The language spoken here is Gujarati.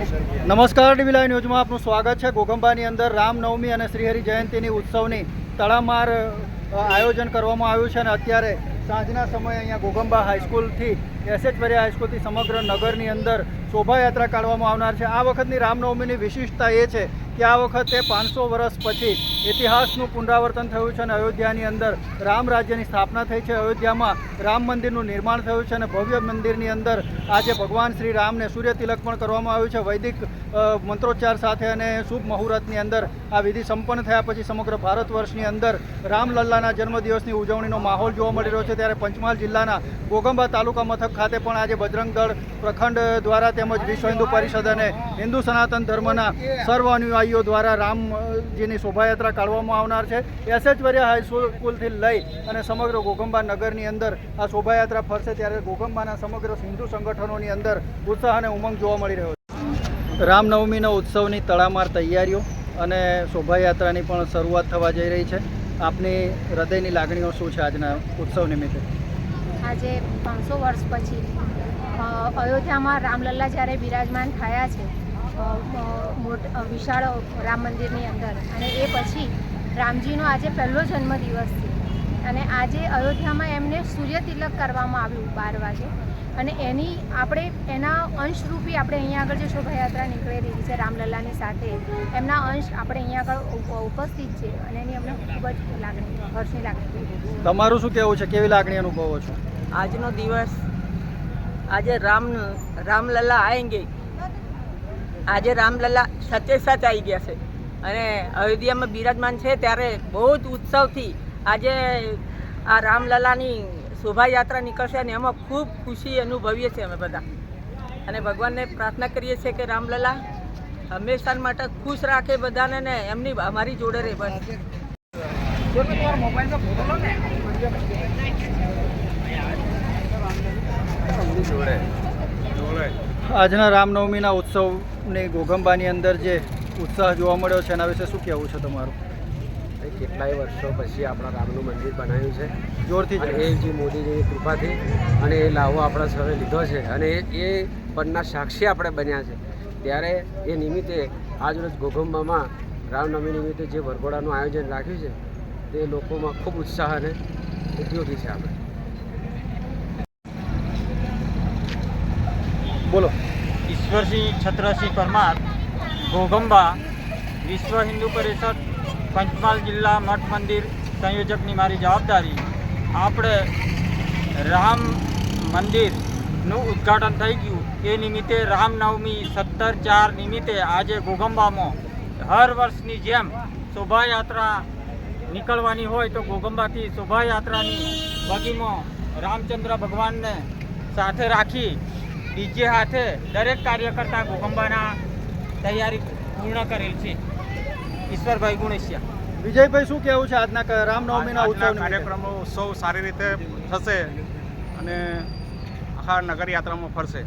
નમસ્કાર ટીવી લાઈવ ન્યૂઝમાં આપનું સ્વાગત છે. ગોગંબાની અંદર રામનવમી અને શ્રીહરિ જયંતિની ઉત્સવની તડામાર આયોજન કરવામાં આવ્યું છે અને અત્યારે સાંજના સમયે અહીંયા ગોગંબા હાઈસ્કૂલથી એસએચ વરિયા હાઈસ્કૂલથી સમગ્ર નગરની અંદર શોભાયાત્રા કાઢવામાં આવનાર છે. આ વખતની રામનવમીની વિશિષ્ટતા એ છે આ વખતે પાંચસો વર્ષ પછી ઇતિહાસનું પુનરાવર્તન થયું છે અને અયોધ્યાની અંદર રામ રાજ્યની સ્થાપના થઈ છે. અયોધ્યામાં રામ મંદિરનું નિર્માણ થયું છે અને ભવ્ય મંદિરની અંદર આજે ભગવાન શ્રી રામને સૂર્ય તિલક પણ કરવામાં આવ્યું છે. વૈદિક મંત્રોચ્ચાર સાથે અને શુભ મુહૂર્તની અંદર આ વિધિ સંપન્ન થયા પછી સમગ્ર ભારત વર્ષની અંદર રામલલ્લાના જન્મદિવસની ઉજવણીનો માહોલ જોવા મળી રહ્યો છે. ત્યારે પંચમહાલ જિલ્લાના ગોગંબા તાલુકા મથક ખાતે પણ આજે બજરંગ દળ પ્રખંડ દ્વારા તેમજ વિશ્વ હિન્દુ પરિષદ અને હિન્દુ સનાતન ધર્મના સર્વ અનુયાયીઓ દ્વારા રામજીની શોભાયાત્રા કાઢવામાં આવનાર છે, એસએચવરિયા હાઈસ્કૂલથી લઈ અને સમગ્ર ગોગંબા નગરની અંદર આ શોભાયાત્રા ફરશે ત્યારે ગોગંબાના સમગ્ર હિન્દુ સંગઠનોની અંદર ઉત્સાહ અને ઉમંગ જોવા મળી રહ્યો છે. રામનવમીના ઉત્સવની તડામાર તૈયારીઓ અને શોભાયાત્રાની પણ શરૂઆત થવા જઈ રહી છે. આપની હૃદયની લાગણીઓ શું છે આજના ઉત્સવ નિમિત્તે? આજે પાંચસો વર્ષ પછી અયોધ્યામાં રામલલ્લા જ્યારે બિરાજમાન થયા છે વિશાળ રામ મંદિરની અંદર. અને એ પછી રામજીનો આજે પહેલો જન્મદિવસ છે. અને આજે અયોધ્યામાં એમને સૂર્ય તિલક કરવામાં આવ્યું બાર વાગે. અને એની આપણે એના અંશરૂપી આપણે અહીંયા આગળ જે શોભાયાત્રા નીકળી રહી છે રામલલ્લાની સાથે એમના અંશ આપણે અહીંયા આગળ ઉપ- ઉપસ્થિત છે. અને એની અમને ખૂબ જ લાગણી હર્ષની લાગણી તમારું શું કહેવું છે? કેવી લાગણી અનુભવો છો? આજનો દિવસ આજે રામ રામલલ્લા આएंगे આજે રામલલ્લા સચે સચ આવી ગયા છે. અને અયોધ્યામાં બિરાજમાન છે ત્યારે બહુ જ ઉત્સવથી આજે આ રામલલ્લાની શોભાયાત્રા નીકળશે અને એમાં ખૂબ ખુશી અનુભવીએ છીએ અમે બધા. અને ભગવાનને પ્રાર્થના કરીએ છીએ કે રામલલ્લા હંમેશા માટે ખુશ રાખે બધાને ને એમની અમારી જોડે રહે બસ. આજના રામનવમીના ઉત્સવની ગોગંબાની અંદર જે ઉત્સાહ જોવા મળ્યો છે એના વિશે શું કહેવું છે તમારું? કેટલાય વર્ષો પછી આપણા રામનું મંદિર બનાવ્યું છે. જોરથી જ એ જે મોદીજીની કૃપાથી અને એ લાહો આપણા સૌએ લીધો છે અને એ પરના પણના સાક્ષી આપણે બન્યા છે. ત્યારે એ નિમિત્તે આજરોજ ગોગંબામાં રામનવમી નિમિત્તે જે વરઘોડાનું આયોજન રાખ્યું છે તે લોકોમાં ખૂબ ઉત્સાહ અને ઉપયોગી છે આપણે. બોલો. ઈશ્વરસિંહ છત્રસિંહ પરમાર ગોગંબા વિશ્વ હિન્દુ પરિષદ, પંચમહાલ જિલ્લા મઠ મંદિર સંયોજકની મારી જવાબદારી. આપણે રામ મંદિરનું ઉદ્ઘાટન થઈ ગયું. એ નિમિત્તે રામનવમી સત્તર ચાર નિમિત્તે આજે ગોગંબામાં હર વર્ષની જેમ શોભાયાત્રા નીકળવાની હોય તો ગોગંબાથી શોભાયાત્રાની બગીમાં રામચંદ્ર ભગવાનને સાથે રાખી ડીજે હાથે દરેક કાર્યકર્તા ગોગંબાના તૈયારી પૂર્ણ કરેલ છે. ઈશ્વરભાઈ ગુણેશિયા. વિજયભાઈ શું કહેવું છે આજના રામનવમીના ઉત્સવ કાર્યક્રમો ઉત્સવ સારી રીતે થશે અને આખા નગર યાત્રામાં ફરશે.